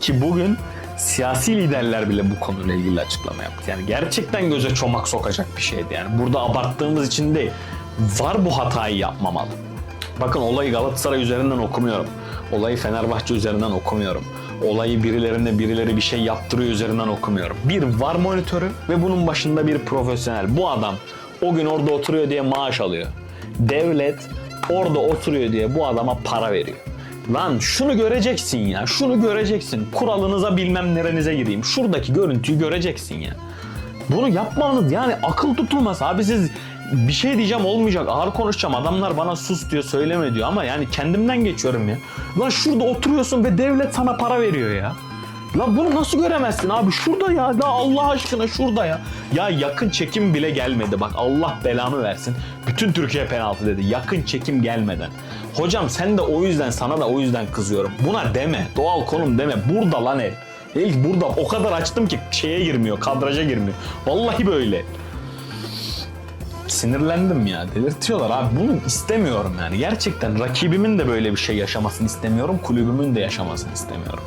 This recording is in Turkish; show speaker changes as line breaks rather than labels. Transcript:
Ki bugün siyasi liderler bile bu konuyla ilgili açıklama yaptı. Yani gerçekten göze çomak sokacak bir şeydi. Yani burada abarttığımız için değil. Var bu hatayı yapmamalı. Bakın olayı Galatasaray üzerinden okumuyorum. Olayı Fenerbahçe üzerinden okumuyorum. Olayı birilerine birileri bir şey yaptırıyor üzerinden okumuyorum. Bir var monitörü ve bunun başında bir profesyonel. Bu adam o gün orada oturuyor diye maaş alıyor. Devlet orada oturuyor diye bu adama para veriyor. Lan şunu göreceksin ya. Şunu göreceksin. Kuralınıza bilmem nerenize gireyim. Şuradaki görüntüyü göreceksin ya. Bunu yapmanız yani akıl tutulmaz abi siz bir şey diyeceğim olmayacak ağır konuşacağım adamlar bana sus diyor söyleme diyor ama yani kendimden geçiyorum ya. Lan şurada oturuyorsun ve devlet sana para veriyor ya. Lan bunu nasıl göremezsin abi şurada ya da Allah aşkına şurada ya. Ya yakın çekim bile gelmedi bak Allah belamı versin. Bütün Türkiye penaltı dedi yakın çekim gelmeden. Hocam sen de o yüzden sana da o yüzden kızıyorum. Buna deme doğal konum deme burada lan el. El burada o kadar açtım ki şeye girmiyor kadraja girmiyor. Vallahi böyle. Sinirlendim ya delirtiyorlar abi bunu istemiyorum yani gerçekten rakibimin de böyle bir şey yaşamasını istemiyorum kulübümün de yaşamasını istemiyorum.